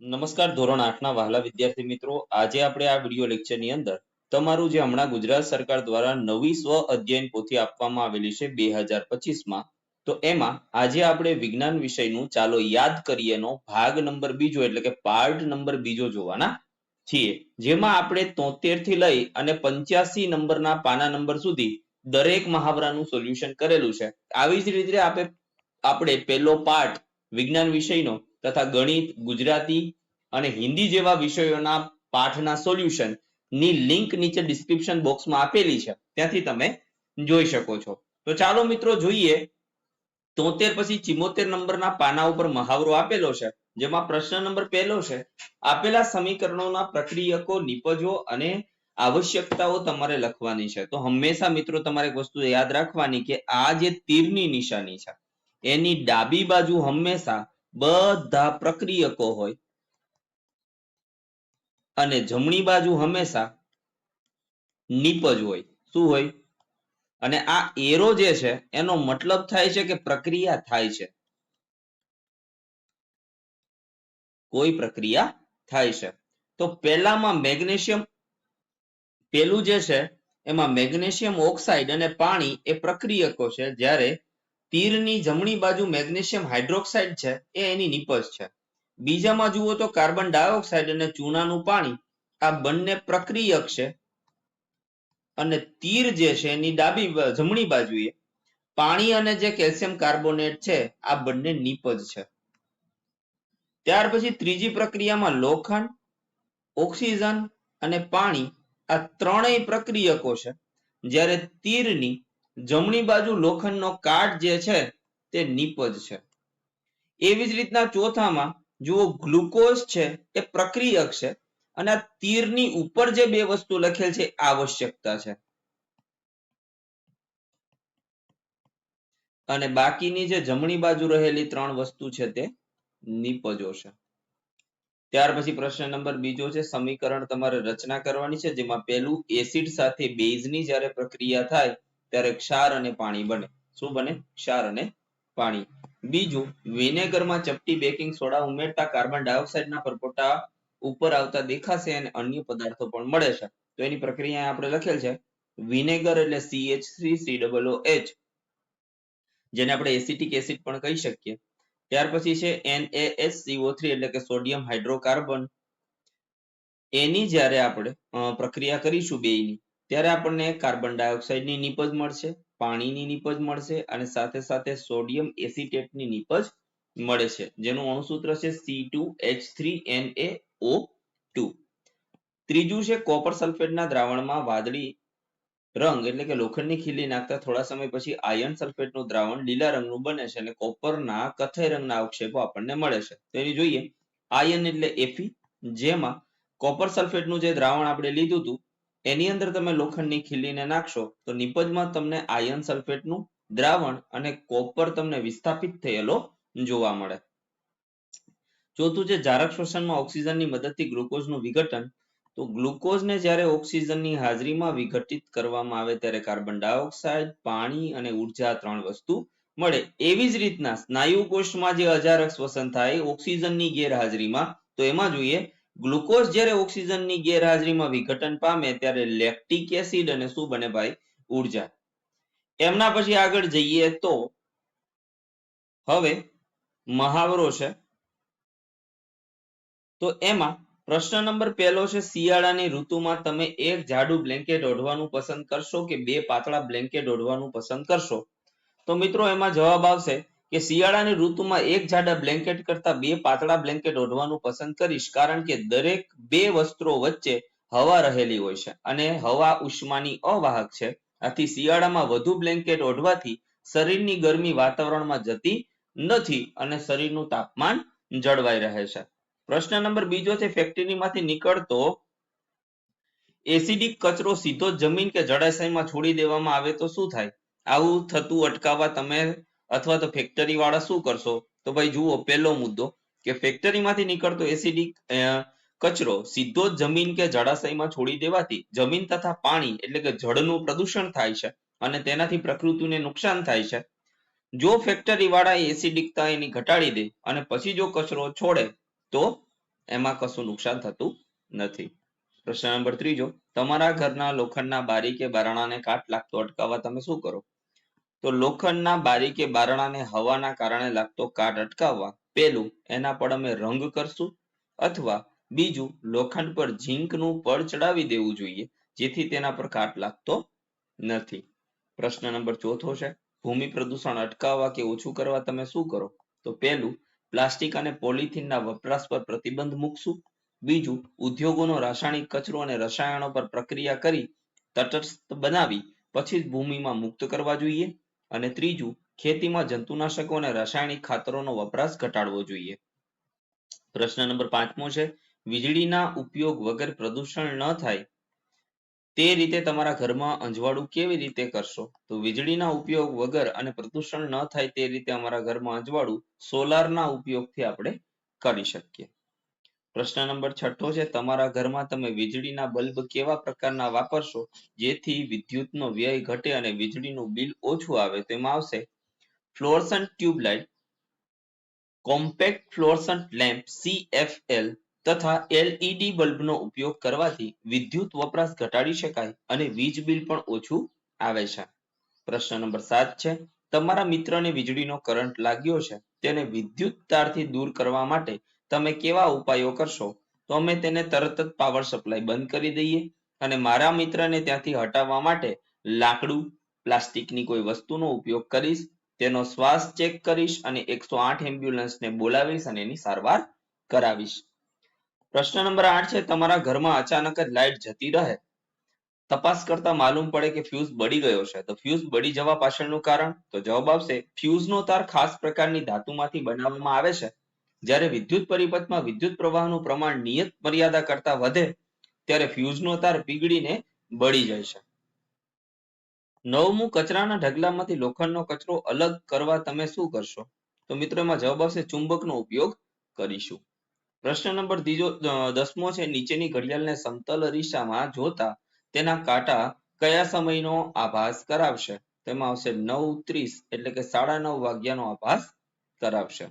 નમસ્કાર, ધોરણ આઠના વહાલા વિદ્યાર્થી મિત્રો. આજે આપણે આ વીડિયો લેક્ચરની અંદર તમારું જે હમણાં ગુજરાત સરકાર દ્વારા નવી સ્વ અધ્યયન પોથી આપવામાં આવેલી છે બે હજાર પચીસમાં તો એમાં આજે આપણે વિજ્ઞાન વિષયનું ચાલો યાદ કરીએનો ભાગ નંબર બીજો, એટલે કે પાર્ટ નંબર બીજો જોવાના છીએ. જેમાં આપણે તોતેરથી લઈ અને પંચ્યાસી નંબરના પાના નંબર સુધી દરેક મહાવરાનું સોલ્યુશન કરેલું છે. આવી જ રીતે આપણે આપણે પહેલો પાર્ટ વિજ્ઞાન વિષયનો તથા ગણિત, ગુજરાતી અને હિન્દી જેવા વિષયોના પાઠના સોલ્યુશનની લિંક નીચે ડિસ્ક્રિપ્શન બોક્સમાં આપેલી છે. ત્યાંથી તમે જોઈ શકો છો. તો ચાલો મિત્રો જોઈએ. તોતેર પછી ચિમોતેર નંબરના પાના ઉપર મહાવરો આપેલો છે. જેમાં પ્રશ્ન નંબર પહેલો છે. આપેલા સમીકરણોના પ્રક્રિયકો નિપજો અને આવશ્યકતાઓ તમારે લખવાની છે. તો હંમેશા મિત્રો તમારે એક વસ્તુ યાદ રાખવાની કે આ જે તીરની નિશાની છે, એની ડાબી બાજુ હંમેશા બધા પ્રક્રિયકો હોય. અને જમણી બાજુ હંમેશા નીપજ હોય. શું હોય? અને આ એરો જે છે, એનો મતલબ થાય છે કે પ્રક્રિયા થાય છે. કોઈ પ્રક્રિયા થાય છે. તો પહેલામાં મેગ્નેશિયમ પેલું જે છે, એમાં મેગ્નેશિયમ ઓક્સાઇડ અને પાણી એ પ્રક્રિયકો છે. જ્યારે તીરની જમણી બાજુ મેગ્નેશિયમ હાઇડ્રોક્સાઇડ છે, એ એની નિપજ છે. બીજામાં જુઓ તો કાર્બન ડાયોક્સાઇડ અને ચૂનાનું પાણી, આ બંને પ્રક્રિયક છે. અને તીર જે છે, એની ડાબી જમણી બાજુએ, પાણી અને જે કેલ્શિયમ કાર્બોનેટ છે, આ બંને નિપજ છે. ત્યાર પછી ત્રીજી પ્રક્રિયામાં લોખંડ, ઓક્સિજન અને પાણી, આ ત્રણેય પ્રક્રિયકો છે. જ્યારે તીરની જમણી બાજુ લોખંડનો કાટ જે છે તે નિપજ છે. એવી જ રીતના ચોથામાં જુઓ ગ્લુકોઝ છે એ પ્રક્રિયક છે અને આ તીરની ઉપર જે બે વસ્તુ લખેલ છે આવશ્યકતા છે. અને બાકીની જે જમણી બાજુ રહેલી ત્રણ વસ્તુ છે તે નિપજો છે. ત્યાર પછી પ્રશ્ન નંબર બીજો છે, સમીકરણ તમારે રચના કરવાની છે, જેમાં પહેલું એસિડ સાથે બેઝની જ્યારે પ્રક્રિયા થાય ત્યારે ક્ષાર અને પાણી બને. શું બને? ક્ષાર અને પાણી. બીજું, વિનેગરમાં ચપટી બેકિંગ સોડા ઉમેરતા કાર્બન ડાયોક્સાઇડના પરપોટા ઉપર આવતા દેખાશે અને અન્ય પદાર્થો પણ મળે છે. તો એની પ્રક્રિયા આપણે લખેલ છે. વિનેગર એટલે CH three C double H જેને આપણે એસિટિક એસિડ પણ કહી શકીએ. ત્યાર પછી છે NaSCO3 એટલે કે સોડિયમ હાઇડ્રોકાર્બન. એની જ્યારે આપણે પ્રક્રિયા કરીશું બેયની ત્યારે આપણને કાર્બન ડાયોક્સાઇડની નીપજ મળશે, પાણીની નીપજ મળશે અને સાથે સાથે સોડિયમ એસિટેટની નીપજ મળે છે. જેનું અણુસૂત્ર છે C2H3NaO2 ત્રીજું છે કોપર સલ્ફેટના દ્રાવણમાં વાદળી રંગ એટલે કે લોખંડની ખીલી નાખતા થોડા સમય પછી આયર્ન સલ્ફેટનું દ્રાવણ લીલા રંગનું બને છે અને કોપરના કથ્થઈ રંગના અવક્ષેપો આપણને મળે છે. તો એની જોઈએ આયર્ન એટલે એફી જેમાં કોપર સલ્ફેટનું જે દ્રાવણ આપણે લીધું હતું એની અંદર તમે લોખંડની ખીલીને નાખશો, તો નિપજમાં તમને આયર્ન સલ્ફેટનું દ્રાવણ અને કોપર તમને વિસ્થાપિત થયેલો જોવા મળે. ચોથું છે, જારક શ્વસનમાં ઓક્સિજનની મદદથી ગ્લુકોઝનું વિઘટન. તો ગ્લુકોઝને જ્યારે ઓક્સિજનની હાજરીમાં વિઘટિત કરવામાં આવે ત્યારે કાર્બન ડાયોક્સાઇડ, પાણી અને ઊર્જા ત્રણ વસ્તુ મળે. એવી જ રીતના સ્નાયુ કોષમાં જે અજારક શ્વસન થાય, ઓક્સિજનની ગેરહાજરીમાં, તો એમાં જોઈએ ગ્લુકોઝ જ્યારે ઓક્સિજનની ગેરહાજરીમાં વિઘટન પામે ત્યારે લેક્ટિક એસિડ અને શું બને ભાઈ? ઊર્જા. એમના પછી આગળ જઈએ તો હવે મહાવરો છે. તો એમાં પ્રશ્ન નંબર પહેલો છે, શિયાળાની ઋતુમાં તમે એક જાડું બ્લેન્કેટ ઓઢવાનું પસંદ કરશો કે બે પાતળા બ્લેન્કેટ ઓઢવાનું પસંદ કરશો? તો મિત્રો એમાં જવાબ આવશે કે શિયાળાની ઋતુમાં એક જાડા બ્લેન્કેટ કરતા બે પાતળા બ્લેન્કેટ ઓઢવાનું પસંદ કરીશ કારણ કે દરેક બે વસ્ત્રો વચ્ચે હવા રહેલી હોય છે અને હવા ઉષ્માની અવાહક છે. આથી શિયાળામાં વધુ બ્લેન્કેટ ઓઢવાથી શરીરની ગરમી વાતાવરણમાં જતી નથી અને શરીરનું તાપમાન જળવાઈ રહે છે. પ્રશ્ન નંબર બીજો છે, ફેક્ટરીમાંથી નીકળતો એસિડિક કચરો સીધો જમીન કે જળાશયમાં છોડી દેવામાં આવે તો શું થાય? આવું થતું અટકાવવા તમે અથવા તો ફેક્ટરી વાળા શું કરશો? તો ભાઈ જુઓ, પહેલો મુદ્દો કે ફેક્ટરીમાંથી નીકળતો એસિડિક કચરો સીધો જમીન કે જળાશયમાં છોડી દેવાથી જમીન તથા પાણી એટલે કે જળનું પ્રદૂષણ થાય છે અને તેનાથી પ્રકૃતિને નુકસાન થાય છે. જો ફેક્ટરી વાળા એસિડિકતા એની ઘટાડી દે અને પછી જો કચરો છોડે, તો એમાં કશું નુકસાન થતું નથી. પ્રશ્ન નંબર ત્રીજો, તમારા ઘરના લોખંડના બારી કે બારણાને કાટ લાગતો અટકાવવા તમે શું કરો? તો લોખંડના બારી બારણાને હવાના કારણે લાગતો કાટ અટકાવવા પેલું એના પર અમે રંગ કરશું અથવા બીજું લોખંડ પર ઝીંકનું પડ ચડાવી દેવું જોઈએ, જેથી તેના પર કાટ લાગતો નથી. પ્રશ્ન નંબર ચોથો છે, ભૂમિ પ્રદૂષણ અટકાવવા કે ઓછું કરવા તમે શું કરો? તો પહેલું પ્લાસ્ટિક અને પોલિથીનના વપરાશ પર પ્રતિબંધ મૂકશું. બીજું, ઉદ્યોગોનો રાસાયણિક કચરો અને રસાયણો પર પ્રક્રિયા કરી તટસ્થ બનાવી પછી જ ભૂમિમાં મુક્ત કરવા જોઈએ. અને ત્રીજું, ખેતીમાં જંતુનાશકો અને રાસાયણિક ખાતરોનો વપરાશ ઘટાડવો જોઈએ. પ્રશ્ન નંબર પાંચમો છે, વીજળીના ઉપયોગ વગર પ્રદૂષણ ન થાય, તે રીતે તમારા ઘરમાં અંજવાળું કેવી રીતે કરશો? તો વીજળીના ઉપયોગ વગર અને પ્રદૂષણ ન થાય તે રીતે અમારા ઘરમાં અંજવાળું સોલારના ઉપયોગથી આપણે કરી શકીએ. પ્રશ્ન નંબર છઠ્ઠો છે, તમારા ઘરમાં તમે વીજળીના બલ્બ કેવા પ્રકારના વાપરશો? જેથી વિદ્યુતનો વ્યય ઘટે અને વીજળીનું બિલ ઓછું આવે તેમાં આવશે. Fluorescent tubelight, compact fluorescent lamp C F L તથા એલઈડી બલ્બનો ઉપયોગ કરવાથી વિદ્યુત વપરાશ ઘટાડી શકાય અને વીજ બિલ પણ ઓછું આવે છે. પ્રશ્ન નંબર સાત છે, તમારા મિત્રને વીજળીનો કરંટ લાગ્યો છે, તેને વિદ્યુત તારથી દૂર કરવા માટે તમે કેવા ઉપાયો કરશો, તો અમે તેને તરત જ પાવર સપ્લાય બંધ કરી દઈએ અને મારા મિત્રને ત્યાંથી હટાવવા માટે લાકડું, પ્લાસ્ટિકની કોઈ વસ્તુનો ઉપયોગ કરીશ, તેનો શ્વાસ ચેક કરીશ અને એકસો આઠ એમ્બ્યુલન્સને બોલાવીશ અને એની સારવાર કરાવીશ. પ્રશ્ન નંબર આઠ છે, તમારા ઘરમાં અચાનક જ લાઇટ જતી રહે. તપાસ કરતા માલુમ પડે કે ફ્યુઝ બળી ગયો છે. તો ફ્યુઝ બળી જવા પાછળનું કારણ? તો જવાબ આવશે ફ્યુઝનો તાર ખાસ પ્રકારની ધાતુમાંથી બનાવવામાં આવે છે. જ્યારે વિદ્યુત પરિપથમાં વિદ્યુત પ્રવાહનું પ્રમાણ નિયત મર્યાદા કરતા વધે, ત્યારે ફ્યુઝનો તાર પીગળીને બળી જાય છે. નવમું, કચરાના ઢગલામાંથી લોખંડનો કચરો અલગ કરવા તમે શું કરશો? તો મિત્રો, એમાં જવાબ આવશે ચુંબકનો ઉપયોગ કરીશું. પ્રશ્ન નંબર ત્રીજો દસમો છે, નીચેની ઘડિયાળને સમતલ અરીસામાં જોતા તેના કાંટા કયા સમયનો આભાસ કરાવશે? તેમાં આવશે નવ ત્રીસ, એટલે કે સાડા નવ વાગ્યાનો આભાસ કરાવશે.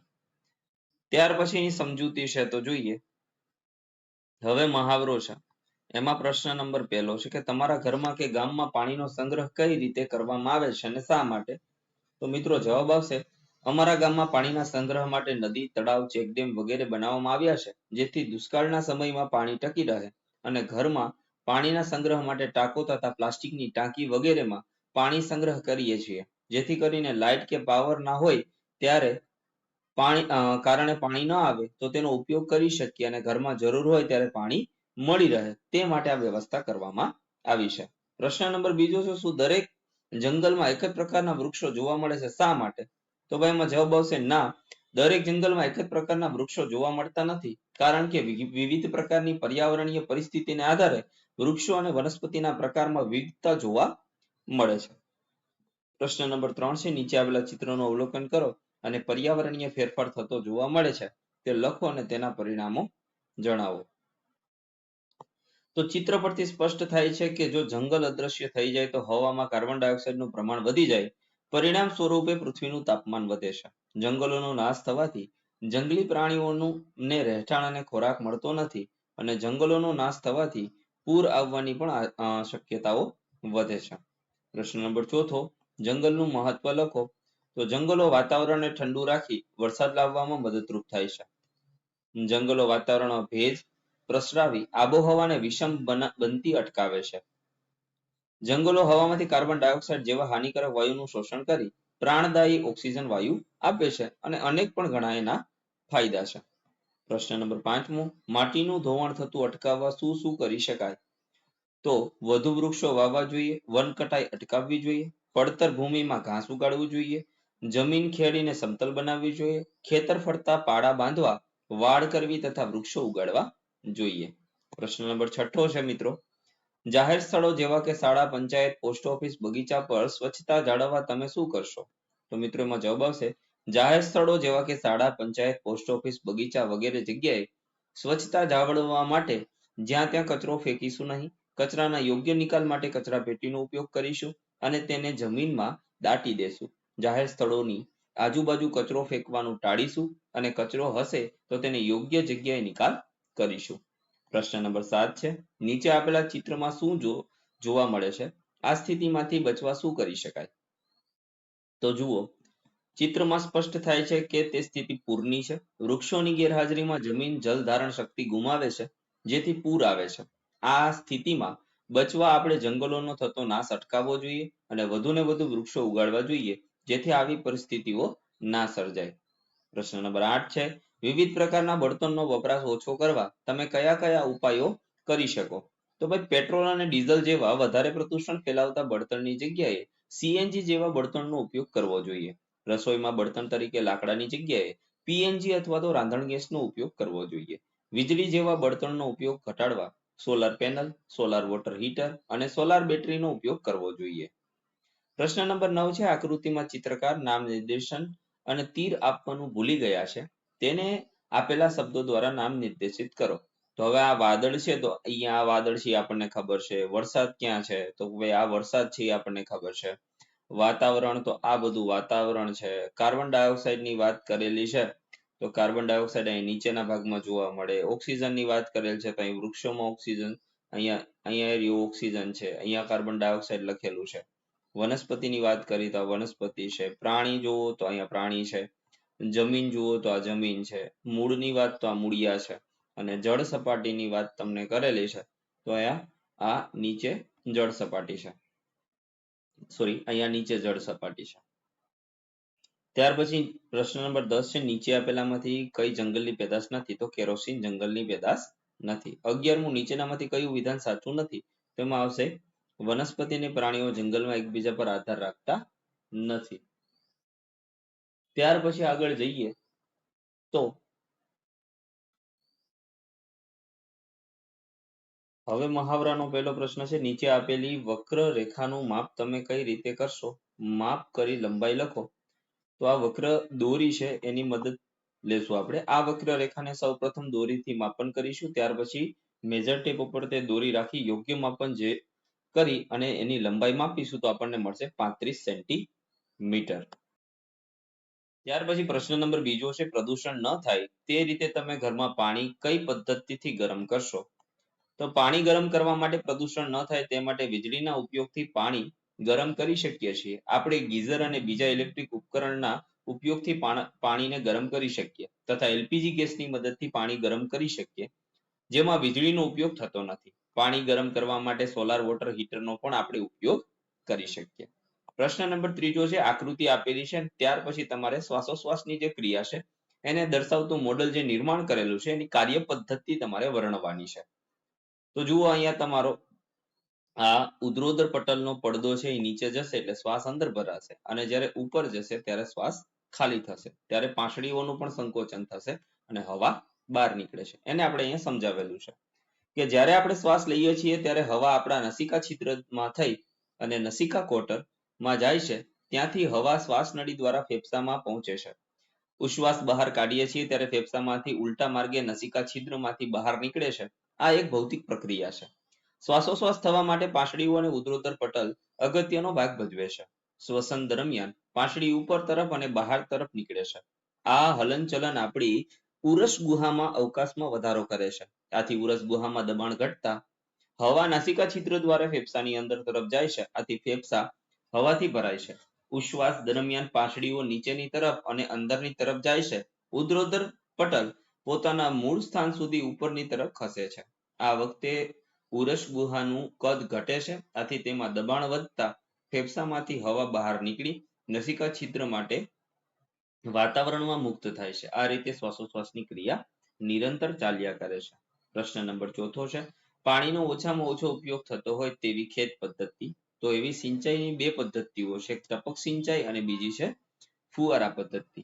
ત્યાર પછીની સમજૂતી છે તો જોઈએ. હવે મહાવરો છે. એમાં પ્રશ્ન નંબર પહેલો છે કે તમારા ઘરમાં કે ગામમાં પાણીનો સંગ્રહ કઈ રીતે કરવામાં આવે છે અને શા માટે? તો મિત્રો જવાબ આવશે, અમારા ગામમાં પાણીના સંગ્રહ માટે નદી, તળાવ, ચેકડેમ વગેરે બનાવવામાં આવ્યા છે, જેથી દુષ્કાળના સમયમાં પાણી ટકી રહે અને ઘરમાં પાણીના સંગ્રહ માટે ટાંકો તથા પ્લાસ્ટિકની ટાંકી વગેરેમાં પાણી સંગ્રહ કરીએ છીએ. જેથી કરીને લાઇટ કે પાવર ના હોય ત્યારે પાણી કારણે પાણી ન આવે તો તેનો ઉપયોગ કરી શકીએ અને ઘરમાં જરૂર હોય ત્યારે પાણી મળી રહે. તે માટે આ વ્યવસ્થા કરવામાં આવી છે. પ્રશ્ન નંબર બીજો છે, શું દરેક જંગલમાં એક જ પ્રકારના વૃક્ષો જોવા મળે છે? શા માટે? તો ભાઈ એમાં જવાબ આવશે, ના, દરેક જંગલમાં એક જ પ્રકારના વૃક્ષો જોવા મળતા નથી. કારણ કે વિવિધ પ્રકારની પર્યાવરણીય પરિસ્થિતિને આધારે વૃક્ષો અને વનસ્પતિના પ્રકારમાં વિવિધતા જોવા મળે છે. પ્રશ્ન નંબર ત્રણ છે, નીચે આવેલા ચિત્રનું અવલોકન કરો. અને પર્યાવરણીય ફેરફાર થતો જોવા મળે છે, તે લખો અને તેના પરિણામો જણાવો. તો ચિત્ર પરથી સ્પષ્ટ થાય છે કે જો જંગલ અદ્રશ્ય થઈ જાય તો હવામાં કાર્બન ડાયોક્સાઇડનું પ્રમાણ વધી જાય. પરિણામ સ્વરૂપે પૃથ્વીનું તાપમાન વધે છે. જંગલોનો નાશ થવાથી જંગલી પ્રાણીઓનું ને રહેઠાણ અને ખોરાક મળતો નથી અને જંગલોનો નાશ થવાથી પૂર આવવાની પણ શક્યતાઓ વધે છે. પ્રશ્ન નંબર ચોથો, જંગલનું મહત્વ લખો. તો જંગલો વાતાવરણને ઠંડુ રાખી વરસાદ લાવવામાં મદદરૂપ થાય છે. જંગલો વાતાવરણમાં ભેજ પ્રસરાવી આબોહવાને વિષમ બનતી અટકાવે છે. જંગલો હવામાંથી કાર્બન ડાયોક્સાઇડ જેવા હાનિકારક વાયુનું શોષણ કરી પ્રાણદાયી ઓક્સિજન વાયુ આપે છે અને અનેક પણ ઘણા એના ફાયદા છે. પ્રશ્ન નંબર પાંચમો, માટીનું ધોવાણ થતું અટકાવવા શું શું કરી શકાય? તો વધુ વૃક્ષો વાવવા જોઈએ વન કટાઈ અટકાવવી જોઈએ, પડતર ભૂમિમાં ઘાસ ઉગાડવું જોઈએ જમીન ખેડીને સમતલ બનાવવી જોઈએ, ખેતર ફરતા પાડા બાંધવા, વાડ કરવી તથા વૃક્ષો ઉગાડવા જોઈએ. પ્રશ્ન નંબર છઠ્ઠો છે મિત્રો. જાહેર સ્થળો જેવા કે શાળા, પંચાયત, પોસ્ટ ઓફિસ, બગીચા પર સ્વચ્છતા જાળવવા તમે શું કરશો? તો મિત્રો એમાં જવાબ આવશે, જાહેર સ્થળો જેવા કે શાળા, પંચાયત, પોસ્ટ ઓફિસ, બગીચા વગેરે જગ્યાએ સ્વચ્છતા જાળવવા માટે જ્યાં ત્યાં કચરો ફેંકીશું નહીં, કચરાના યોગ્ય નિકાલ માટે કચરા પેટીનો ઉપયોગ કરીશું અને તેને જમીનમાં દાટી દેશું. જાહેર સ્થળોની આજુબાજુ કચરો ફેંકવાનું ટાળીશું અને કચરો હશે તો તેને યોગ્ય જગ્યાએ નિકાલ કરીશું. પ્રશ્ન નંબર સાત છે, નીચે આપેલા ચિત્રમાં શું જો, જોવા મળે છે? આ સ્થિતિમાંથી બચવા શું કરી શકાય? તો જુઓ, ચિત્રમાં સ્પષ્ટ થાય છે કે તે સ્થિતિ પૂરની છે. વૃક્ષોની ગેરહાજરીમાં જમીન જલ ધારણ શક્તિ ગુમાવે છે, જેથી પૂર આવે છે. આ સ્થિતિમાં બચવા આપણે જંગલોનો થતો નાશ અટકાવવો જોઈએ અને વધુને વધુ વૃક્ષો ઉગાડવા જોઈએ. જેથી આવી પરિસ્થિતિઓ ના સર્જાય. પ્રશ્ન નંબર આઠ છે, વિવિધ પ્રકારના બળતણનો વપરાશ ઓછો કરવા તમે કયા કયા ઉપાયો કરી શકો? તો ભાઈ, પેટ્રોલ અને ડીઝલ જેવા વધારે પ્રદૂષણ ફેલાવતા બળતણની જગ્યાએ સીએનજી જેવા બળતણનો ઉપયોગ કરવો જોઈએ. રસોઈમાં બળતણ તરીકે લાકડાની જગ્યાએ પીએનજી અથવા તો રાંધણ ગેસનો ઉપયોગ કરવો જોઈએ. વીજળી જેવા બળતણનો ઉપયોગ ઘટાડવા solar panel solar water heater અને સોલાર બેટરીનો ઉપયોગ કરવો જોઈએ. પ્રશ્ન નંબર નવ છે, આકૃતિમાં ચિત્રકાર નામ નિર્દેશન અને તીર આપવાનું ભૂલી ગયા છે. તેને આપેલા શબ્દો દ્વારા નામ નિર્દેશિત કરો. તો હવે આ વાદળ છે, તો અહીંયા આ વાદળ છે આપણને ખબર છે. વરસાદ ક્યાં છે? તો ભાઈ આ વરસાદ છે આપણને ખબર છે. વાતાવરણ, તો આ બધું વાતાવરણ છે. કાર્બન ડાયોક્સાઇડની વાત કરેલી છે. તો કાર્બન ડાયોક્સાઇડ અહીં નીચેના ભાગમાં જોવા મળે. ઓક્સિજનની વાત કરેલ છે, તો અહીં વૃક્ષોમાં ઓક્સિજન, અહીંયા અહીંયા ઓક્સિજન છે. અહીંયા કાર્બન ડાયોક્સાઇડ લખેલું છે. વનસ્પતિની વાત કરી તો આ વનસ્પતિ છે. પ્રાણી જુઓ તો અહીંયા પ્રાણી છે. જમીન જુઓ તો આ જમીન છે. મૂળની વાત તો આ મૂળિયા છે. અને જળ સપાટીની વાત તમને કરેલી છે તો અહીંયા આ નીચે જળ સપાટી છે. સોરી અહીંયા નીચે જળ સપાટી છે. ત્યાર પછી પ્રશ્ન નંબર દસ છે, નીચે આપેલામાંથી કઈ જંગલની પેદાશ નથી તો કેરોસીન જંગલની પેદાશ નથી. અગિયારમું નીચેનામાંથી કયું વિધાન સાચું નથી? તેમાં આવશે વનસ્પતિ અને પ્રાણીઓ જંગલમાં એકબીજા પર આધાર રાખતા નથી. ત્યાર પછી આગળ જઈએ તો હવે મહાવરાનો પહેલો પ્રશ્ન છે, નીચે આપેલી વક્ર રેખાનું માપ તમે કઈ રીતે કરશો? માપ કરી લંબાઈ લખો. તો આ વક્ર દોરી છે, એની મદદ લેશું આપણે. આ વક્ર રેખાને સૌપ્રથમ દોરીથી માપન કરીશું. ત્યાર પછી મેજર ટેપ ઉપર તે દોરી રાખી, યોગ્ય માપન જે કરી અને એની લંબાઈ માપીશું તો આપણને મળશે પાંત્રીસ સેન્ટીમીટર. ત્યાર પછી પ્રશ્ન નંબર બીજો છે, પ્રદૂષણ ન થાય તે રીતે તમે ઘરમાં પાણી કઈ પદ્ધતિથી ગરમ કરશો? તો પાણી ગરમ કરવા માટે પ્રદૂષણ ન થાય તે માટે વીજળીના ઉપયોગથી પાણી ગરમ કરી શકીએ છીએ. આપણે ગીઝર અને બીજા ઇલેક્ટ્રિક ઉપકરણના ઉપયોગથી પાણીને ગરમ કરી શકીએ તથા એલપીજી ગેસની મદદથી પાણી ગરમ કરી શકીએ, જેમાં વીજળીનો ઉપયોગ થતો નથી. પાણી ગરમ કરવા માટે સોલાર વોટર હીટરનો પણ આપણે ઉપયોગ કરી શકીએ. પ્રશ્ન નંબર ત્રીજો છે, આકૃતિ આપેલી છે, ત્યાર પછી તમારે શ્વાસોશ્વાસની જે ક્રિયા છે, એને દર્શાવતું મોડલ જે નિર્માણ કરેલું છે, એની કાર્ય પદ્ધતિ તમારે વર્ણવાની છે. તો જુઓ અહીંયા તમારો, આ ઉદ્રોદર પટલનો પડદો છે, એ નીચે જશે એટલે શ્વાસ અંદર ભરાશે અને જ્યારે ઉપર જશે ત્યારે શ્વાસ ખાલી થશે. ત્યારે પાંસળીઓનું પણ સંકોચન થશે અને હવા બહાર નીકળે છે. એને આપણે અહીંયા સમજાવેલું છે. કે જ્યારે આપણે શ્વાસ લઈએ છીએ ત્યારે હવા આપણા નસિકા છિદ્રમાં થઈ અને નસિકા કોટરમાં જાય છે. ત્યાંથી હવા શ્વાસ નળી દ્વારા ફેફસામાં પહોંચે છે. ઉશ્વાસ બહાર કાઢીએ છીએ ત્યારે ફેફસામાંથી ઉલટા માર્ગે નસિકા છિદ્રમાંથી બહાર નીકળે છે. આ એક ભૌતિક પ્રક્રિયા છે. શ્વાસોશ્વાસ થવા માટે પાંસળીઓ અને ઉદરોતર પટલ અગત્યનો ભાગ ભજવે છે. શ્વસન દરમિયાન પાંસળી ઉપર તરફ અને બહાર તરફ નીકળે છે. આ હલનચલન આપણી ઉરસ ગુહામાં અવકાશમાં વધારો કરે છે. આથી ઉરસ ગુહામાં દબાણ ઘટતા હવા નાસિકા છિદ્ર દ્વારા ફેફસાની અંદર તરફ જાય છે. આથી ફેફસા હવાથી ભરાય છે. ઉશ્વાસ દરમિયાન પાંસળીઓ નીચેની તરફ અને અંદરની તરફ જાય છે. ઉદ્રોદર પટલ પોતાના મૂળ સ્થાન સુધી ઉપરની તરફ ખસે છે. આ વખતે ઉરસ ગુહાનું કદ ઘટે છે. આથી તેમાં દબાણ વધતા ફેફસામાંથી હવા બહાર નીકળી નસિકા છિદ્ર માટે વાતાવરણમાં મુક્ત થાય છે. આ રીતે શ્વાસોશ્વાસની ક્રિયા નિરંતર ચાલ્યા કરે છે. પ્રશ્ન નંબર ચોથો છે, પાણીનો ઓછામાં ઓછો ઉપયોગ થતો હોય તેવી ખેત પદ્ધતિ. તો એવી સિંચાઈની બે પદ્ધતિઓ છે ટપક સિંચાઈ અને બીજી છે, ફુવારા પદ્ધતિ.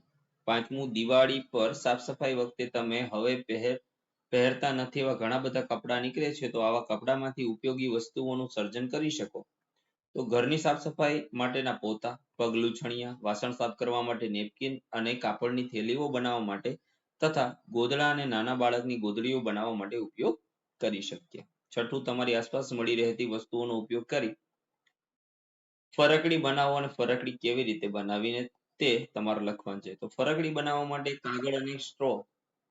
પાંચમું, દિવાળી પર સાફ સફાઈ વખતે તમે હવે પહેર, પહેરતા નથી એવા ઘણા બધા કપડાં નીકળે છે, તો આવા કપડામાંથી ઉપયોગી વસ્તુઓનું સર્જન કરી શકો. તો ઘરની સાફ સફાઈ માટેના પોતા પગ છણિયા, વાસણ સાફ કરવા માટે નેપકિન અને કાપડની થેલીઓ બનાવવા માટે તથા ગોદડા અને નાના બાળકની ગોદડીઓ બનાવવા માટે ઉપયોગ કરી શકીએ. છઠ્ઠું, તમારી આસપાસ મળી રહેતી વસ્તુઓનો ઉપયોગ કરી ફરકડી બનાવો અને ફરકડી કેવી રીતે બનાવીને તે તમારે લખવાનું છે. તો ફરકડી બનાવવા માટે કાગળ અને સ્ટ્રો,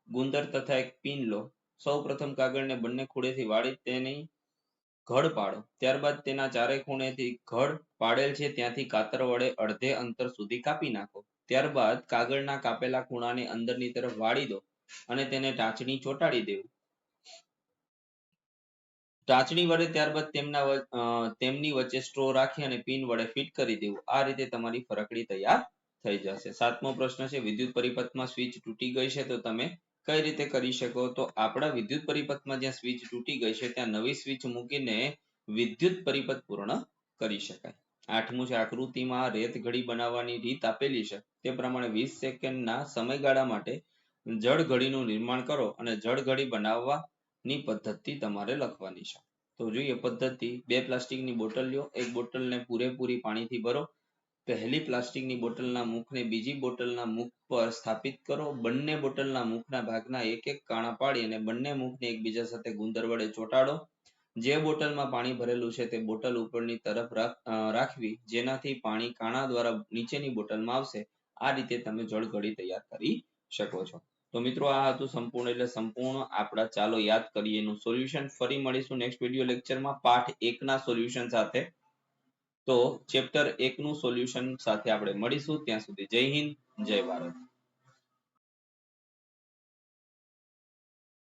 ગુંદર તથા એક પિન લો. સૌ પ્રથમ કાગળને બંને ખૂણેથી વાળી તેની ઘડ પાડો. ત્યારબાદ તેના ચારે ખૂણેથી ઘડ પાડેલ છે, ત્યાંથી કાતર વડે અડધે અંતર સુધી કાપી નાખો. ત્યારબાદ કાગળના કાપેલા ખૂણાને અંદરની તરફ વાળી દો અને તેને ટાંચણી ચોંટાડી દેવું. ટાંચણી વડે ત્યારબાદ તેમના તેમની વચ્ચે સ્ટ્રો રાખી અને પિન વડે ફિટ કરી દેવું. આ રીતે તમારી ફરકડી તૈયાર થઈ જશે. સાતમો પ્રશ્ન છે, વિદ્યુત પરિપથમાં સ્વિચ તૂટી ગઈ છે તો તમે કઈ રીતે કરી શકો? તો આપણા વિદ્યુત પરિપથમાં જ્યાં સ્વિચ તૂટી ગઈ છે, ત્યાં નવી સ્વિચ મૂકીને વિદ્યુત પરિપથ પૂર્ણ કરી શકાય. આઠમું છે, આકૃતિમાં રેત ઘડી બનાવવાની રીત આપેલી છે. તે પ્રમાણે વીસ સેકન્ડના સમયગાળા માટે જળ ઘડીનું નિર્માણ કરો અને જળ ઘડી બનાવવાની પદ્ધતિ તમારે લખવાની છે. તો જોઈએ પદ્ધતિ. બે પ્લાસ્ટિકની બોટલ લ્યો. એક બોટલને પૂરેપૂરી પાણીથી ભરો. પહેલી પ્લાસ્ટિકની બોટલના મુખને બીજી બોટલના મુખ પર સ્થાપિત કરો. બંને બોટલના મુખના ભાગના એક એક કાણા પાડી અને બંને મુખને એકબીજા સાથે ગુંદર વડે ચોંટાડો. જે બોટલમાં પાણી ભરેલું છે તે બોટલ ઉપરની તરફ રાખવી, જેનાથી પાણી કાણા દ્વારા નીચેની બોટલમાં આવશે. આ રીતે તમે જળઘડી તૈયાર કરી શકો છો. તો મિત્રો, આ હતું સંપૂર્ણ, એટલે સંપૂર્ણ આપણા ચાલો યાદ કરીએ એનું સોલ્યુશન. ફરી મળીશું નેક્સ્ટ વીડિયો લેક્ચરમાં પાઠ એકના સોલ્યુશન સાથે. તો ચેપ્ટર એકનું સોલ્યુશન સાથે આપણે મળીશું. ત્યાં સુધી જય હિન્દ, જય ભારત.